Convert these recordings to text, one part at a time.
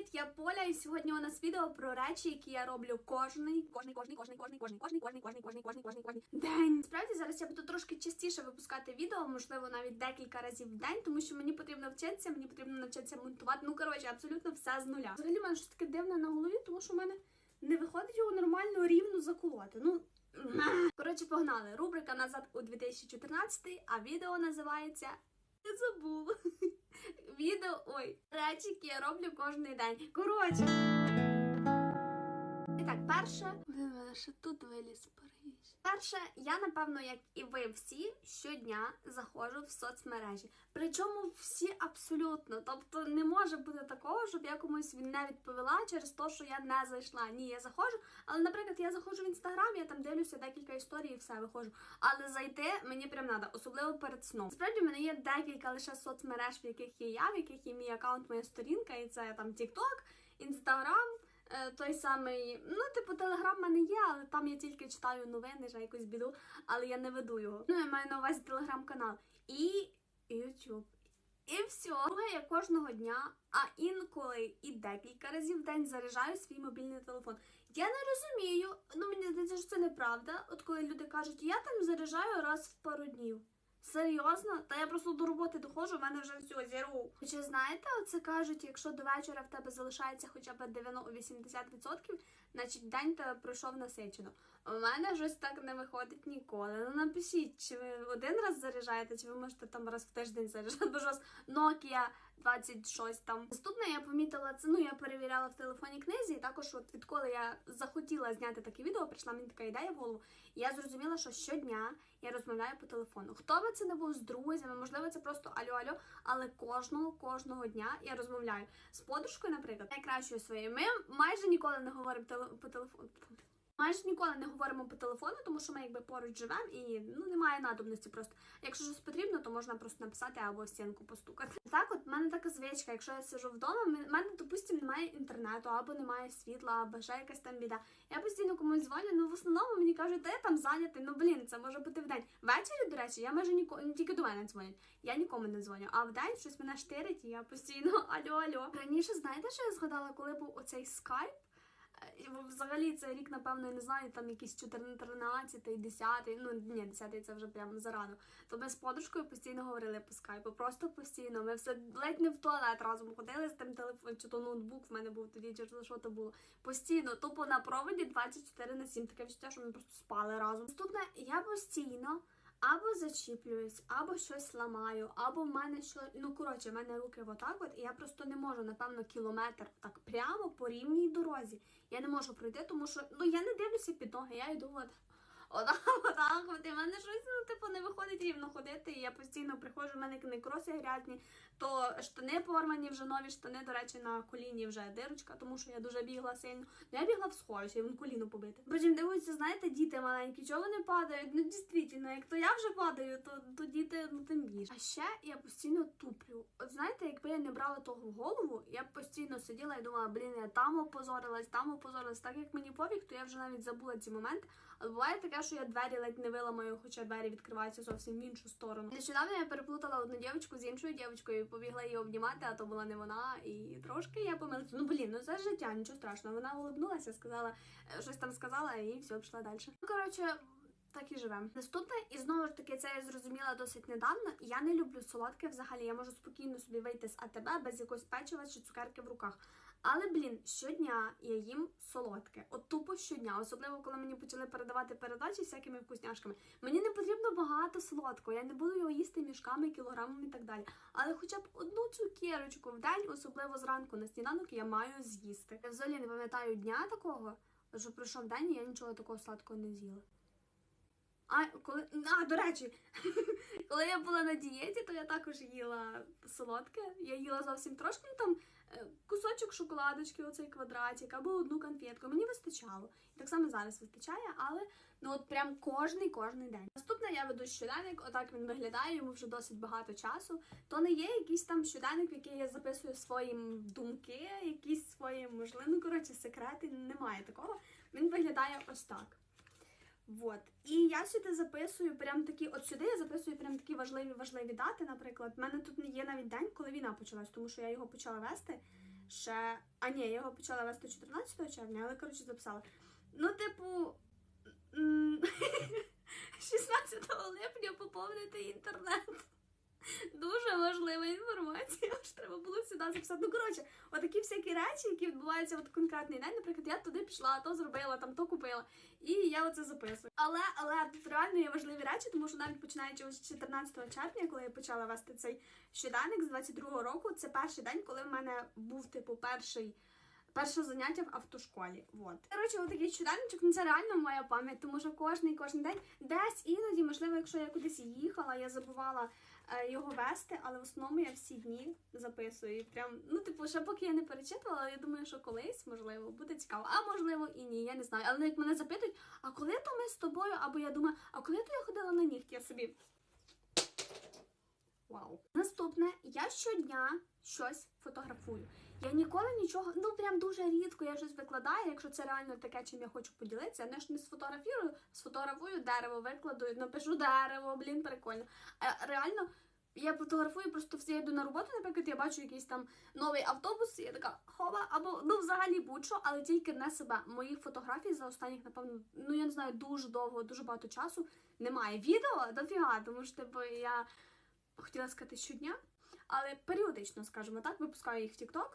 Привіт, я Поля, і сьогодні у нас відео про речі, які я роблю кожний, кожний, кожний, кожний, кожний, кожний, кожний, кожний, кожний, кожний, кожний, кожний, кожний день. Справді зараз я буду трошки частіше випускати відео, можливо, навіть декілька разів в день, тому що мені потрібно вчитися, мені потрібно навчитися монтувати. Ну коротше, абсолютно все з нуля. Взагалі в мене щось таке дивне на голові, тому що в мене не виходить його нормально рівно заколоти. Ну. Коротше, погнали. Рубрика назад у 2014, а відео називається Я забула. Відео, ой, речі, я роблю кожен день. Коротше. І так, перше. Блин, мене ще тут виліз. Перше, я напевно, як і ви всі, щодня заходжу в соцмережі. Причому всі абсолютно. Тобто не може бути такого, щоб я комусь не відповіла через те, що я не зайшла. Ні, я заходжу. Але, наприклад, я заходжу в інстаграм, я там дивлюся декілька історій і все виходжу. Але зайти мені прям треба, особливо перед сном. Справді в мене є декілька лише соцмереж, в яких є я, в яких є мій аккаунт, моя сторінка, і це там TikTok, Instagram, той самий, ну, типу, телеграм в мене є, але там я тільки читаю новини, вже якусь біду, але я не веду його. Ну, я маю на увазі телеграм-канал. І YouTube. І все. Друге, я кожного дня, а інколи і декілька разів в день заряджаю свій мобільний телефон. Я не розумію, ну мені здається, що це неправда. От коли люди кажуть, я там заряджаю раз в пару днів. Серйозно? Та я просто до роботи доходжу, в мене вже все зіру. Чи знаєте, оце кажуть, якщо до вечора в тебе залишається хоча б 90-80%, значить день тебе пройшов насичено. У мене щось так не виходить ніколи. Ну напишіть, чи ви один раз заряджаєте, чи ви можете там раз в тиждень заряджати, бо ж у вас Nokia 26 там. Наступне я помітила це. Ну я перевіряла в телефоні книзі, і також, от відколи я захотіла зняти таке відео, прийшла мені така ідея в голову. І я зрозуміла, що щодня я розмовляю по телефону. Хто би це не був з друзями, можливо, це просто алло-алло, але кожного кожного дня я розмовляю з подружкою, наприклад, найкращою своєю. Ми майже ніколи не говоримо теле- по телефону. Майже ніколи не говоримо по телефону, тому що ми якби поруч живемо і ну немає надобності просто. Якщо щось потрібно, то можна просто написати або в стінку постукати. Так, от в мене така звичка, якщо я сижу вдома, в мене, допустимо, немає інтернету, або немає світла, або ще якась там біда. Я постійно комусь дзвоню, ну в основному мені кажуть, та я там зайнятий. Ну блін, це може бути вдень. Ввечері, до речі, я майже ніколи не тільки до мене дзвонять. Я нікому не дзвоню. А вдень щось мене штирить, і я постійно алло, алло. Раніше знаєте, що я згадала, коли був оцей скайп? І Взагалі це рік, напевно, я не знаю, там якийсь 14, 10, ну ні, 10 це вже прямо зарано. То ми з подружкою постійно говорили по скайпу, просто постійно. Ми все ледь не в туалет разом ходили з тим телефоном, чи то ноутбук в мене був тоді, чи що то було. Постійно, тупо на проводі 24 на 7. Таке відчуття, що ми просто спали разом. Наступне, я постійно. Або зачіплююсь, або щось ламаю, або в мене що. Ну, коротше, в мене руки отак от, і я просто не можу, напевно, кілометр так прямо по рівній дорозі. Я не можу пройти, тому що ну я не дивлюся під ноги, я йду от. Отак, от, і в мене щось, ну, типу, не виходить рівно ходити, і я постійно приходжу, в мене не кроси грязні, то штани порвані, вже нові штани, до речі, на коліні вже дирочка, тому що я дуже бігла сильно. Ну, я бігла в сховищі, і вон коліно побите. Потім дивуються, знаєте, діти маленькі, чого вони падають? Ну, дійсно, як то я вже падаю, то, то діти, ну, тим більше. А ще я постійно туплю. От знаєте, якби я не брала того в голову, я б постійно сиділа і думала, блін, я там опозорилась, там опозорилась. Так як мені повік, то я вже навіть забула ці моменти. Але буває таке, що я двері ледь не виламаю, хоча двері відкриваються зовсім в іншу сторону. Нещодавно я переплутала одну дівчинку з іншою дівчинкою побігла її обнімати, а то була не вона. І трошки я помилилася. Ну блін, ну це життя, нічого страшного. Вона улыбнулася, сказала, е, щось там сказала, і все, пішла далі. Ну коротше. Так і живемо. Наступне, і знову ж таки, це я зрозуміла досить недавно. Я не люблю солодке взагалі. Я можу спокійно собі вийти з АТБ без якогось печива чи цукерки в руках. Але, блін, щодня я їм солодке. От тупо щодня, особливо коли мені почали передавати передачі всякими вкусняшками. Мені не потрібно багато солодкого, я не буду його їсти мішками, кілограмами і так далі. Але хоча б одну цукерочку в день, особливо зранку на сніданок, я маю з'їсти. Я взагалі не пам'ятаю дня такого, що пройшов день, і я нічого такого сладкого не з'їла. А коли а, до речі, коли я була на дієті, то я також їла солодке. Я їла зовсім трошки там кусочок шоколадочки, оцей квадратик, або одну конфетку. Мені вистачало. І так само зараз вистачає, але ну от прям кожний кожний день. Наступне я веду щоденник, отак він виглядає, йому вже досить багато часу. То не є якийсь там щоденник, в який я записую свої думки, якісь свої можливо, ну коротше, секрети. Немає такого. Він виглядає ось так. Вот. І я сюди записую прям такі, от сюди я записую прям такі важливі важливі дати. Наприклад, в мене тут не є навіть день, коли війна почалась, тому що я його почала вести ще. А ні, я його почала вести 14 червня, але коротше записала. Ну, типу. м, 16 липня поповнити інтернет. Дуже важлива інформація, аж треба було сюди записати. Ну, коротше, отакі всякі речі, які відбуваються от конкретний день. Наприклад, я туди пішла, то зробила, там то купила. І я оце записую. Але але тут реально є важливі речі, тому що навіть починаючи з 14 червня, коли я почала вести цей щоденник з 22-го року, це перший день, коли в мене був типу перший. Перше заняття в автошколі. Вот. Коротше, отакий щоденничок, ну це реально моя пам'ять, тому що кожний кожен день десь іноді, можливо, якщо я кудись їхала, я забувала його вести, але в основному я всі дні записую. І Прям, ну, типу, ще поки я не перечитувала, я думаю, що колись, можливо, буде цікаво. А можливо і ні, я не знаю. Але як мене запитують, а коли то ми з тобою, або я думаю, а коли то я ходила на нігті, я собі. Вау. Наступне, я щодня щось фотографую. Я ніколи нічого, ну прям дуже рідко я щось викладаю, якщо це реально таке, чим я хочу поділитися. Я ж не сфотографірую, сфотографую дерево, викладу, напишу дерево, блін, прикольно. А реально. Я фотографую, просто всі йду на роботу, наприклад, я бачу якийсь там новий автобус, і я така хова, або ну взагалі будь-що, але тільки не себе. Моїх фотографій за останніх, напевно, ну я не знаю, дуже довго, дуже багато часу немає. Відео дофіга, тому що типу я хотіла сказати щодня, але періодично, скажімо так, випускаю їх в TikTok.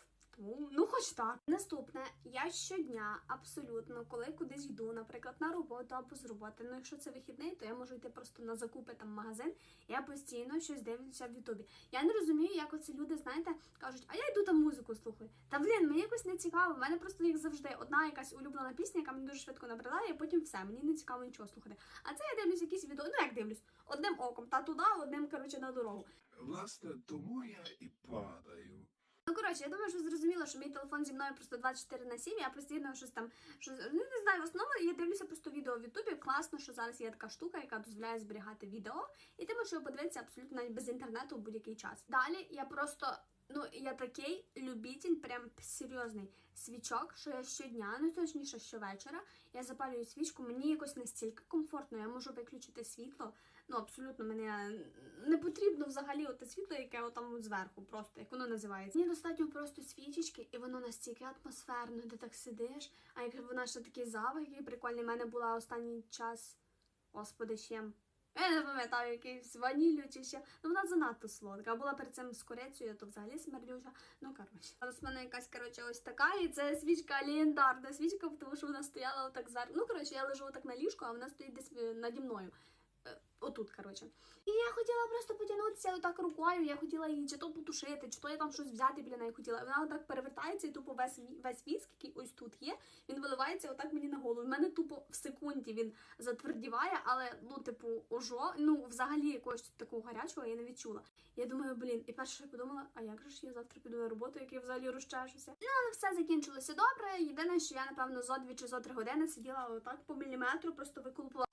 Ну, хоч так. Наступне, я щодня абсолютно, коли кудись йду, наприклад, на роботу або з роботи. Ну, якщо це вихідний, то я можу йти просто на закупи там магазин. Я постійно щось дивлюся в Ютубі. Я не розумію, як оці люди, знаєте, кажуть, а я йду там музику слухаю. Та блін, мені якось не цікаво. У мене просто як завжди одна якась улюблена пісня, яка мені дуже швидко набридає, і потім все. Мені не цікаво нічого слухати. А це я дивлюсь якісь відео. Ну як дивлюсь, одним оком, та туди, одним коротше на дорогу. Власне, тому я і падаю. Ну, коротше, я думаю, що зрозуміло, що мій телефон зі мною просто 24 на 7, я постійно щось там, що, ну, не знаю, в основному я дивлюся просто відео в Ютубі. Класно, що зараз є така штука, яка дозволяє зберігати відео, і ти можеш його подивитися абсолютно навіть без інтернету в будь-який час. Далі я просто, ну, я такий любитель, прям серйозний свічок, що я щодня, ну точніше, щовечора, я запалюю свічку, мені якось настільки комфортно, я можу виключити світло. Ну, абсолютно мене не потрібно взагалі оте світло, яке отам от зверху, просто як воно називається. Мені достатньо просто свічечки, і воно настільки атмосферно, ти так сидиш. А як вона ще такий запах, який прикольний. У мене була останній час, господи, чим. Я не пам'ятаю, якийсь ваніллю чи ще. Ну вона занадто солодка. А була перед цим з корицею, то взагалі смердюча. Ну коротше. Зараз в мене якась коротше ось така, і це свічка легендарна свічка, тому що вона стояла отак зараз. Ну коротше, я лежу отак на ліжку, а вона стоїть десь е, наді мною. Отут, коротше. І я хотіла просто потягнутися отак рукою, я хотіла її чи то потушити, чи то я там щось взяти біля неї хотіла. Вона отак перевертається і тупо весь весь віск, який ось тут є, він виливається отак мені на голову. У мене тупо в секунді він затвердіває, але ну, типу, ожо, ну взагалі якогось такого гарячого я не відчула. Я думаю, блін, і перше я подумала, а як же ж я завтра піду на роботу, як я взагалі розчешуся. Ну, але все закінчилося добре. Єдине, що я, напевно, зо дві чи зо три години сиділа отак по міліметру, просто виколупувала.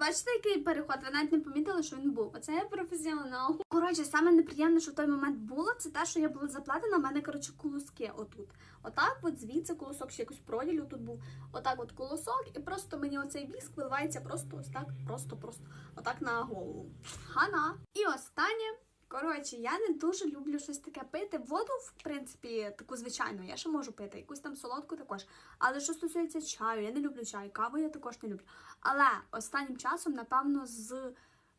Бачите, який переход? Ви не помітили, що він був. Оце я професіонал. Коротше, саме неприємне, що в той момент було, це те, що я була заплатена, у мене, коротше, колоски отут. Отак, от звідси колосок, ще якось проділю тут був. Отак, от колосок, і просто мені оцей віск виливається просто ось так, просто-просто, отак на голову. Хана. І останнє. Коротше, я не дуже люблю щось таке пити. Воду, в принципі, таку звичайну, я ще можу пити, якусь там солодку також. Але що стосується чаю, я не люблю чай, каву я також не люблю. Але останнім часом, напевно, з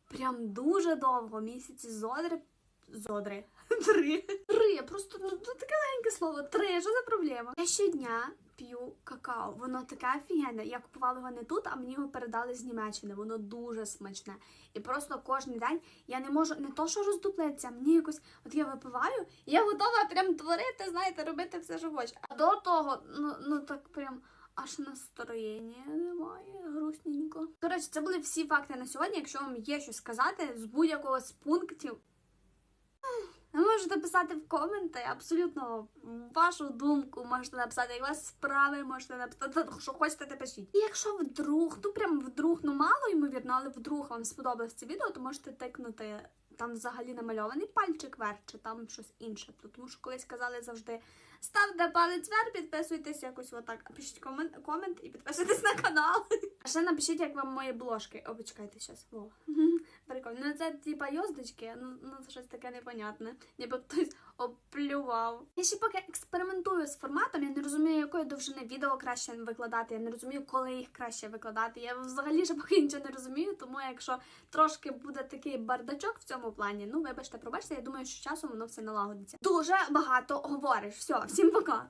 прям дуже довго місяці зодри. Зодри. Три. Три. Просто ну, ну, таке слово. Три. Що за проблема? Я щодня п'ю какао. Воно таке офігенне. Я купувала його не тут, а мені його передали з Німеччини. Воно дуже смачне. І просто кожен день я не можу не то, що роздуплитися, мені якось, от я випиваю, і я готова прям творити, знаєте, робити все, що хочу. А до того, ну, ну так прям. Аж настроєння немає, грустненько. Коротше, це були всі факти на сьогодні. Якщо вам є щось сказати з будь-якого з пунктів, ви можете писати в коменти абсолютно вашу думку. Можете написати, як вас справи, можете написати, що хочете, те пишіть. І якщо вдруг, ну прям вдруг, ну мало ймовірно, але вдруг вам сподобалось це відео, то можете тикнути там взагалі намальований пальчик вверх, чи там щось інше. Тому що колись казали завжди Ставте палець вверх, підписуйтесь якось отак. Пишіть комент, комент і підписуйтесь на канал. А ще напишіть, як вам мої бложки. О, почекайте щас. Во. Прикольно. Ну це типа йоздочки, ну, ну це щось таке непонятне. Ніби хтось оплював. Я ще поки експериментую з форматом, я не розумію, якої довжини відео краще викладати. Я не розумію, коли їх краще викладати. Я взагалі ще поки нічого не розумію, тому якщо трошки буде такий бардачок в цьому плані, ну вибачте, пробачте, я думаю, що часом воно все налагодиться. Дуже багато говориш. Все, всім пока.